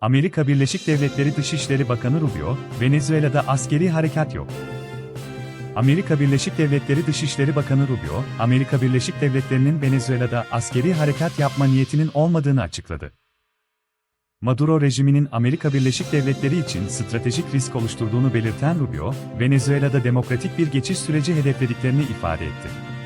Amerika Birleşik Devletleri Dışişleri Bakanı Rubio, Venezuela'da askeri harekat yok. Amerika Birleşik Devletleri Dışişleri Bakanı Rubio, Amerika Birleşik Devletleri'nin Venezuela'da askeri harekat yapma niyetinin olmadığını açıkladı. Maduro rejiminin Amerika Birleşik Devletleri için stratejik risk oluşturduğunu belirten Rubio, Venezuela'da demokratik bir geçiş süreci hedeflediklerini ifade etti.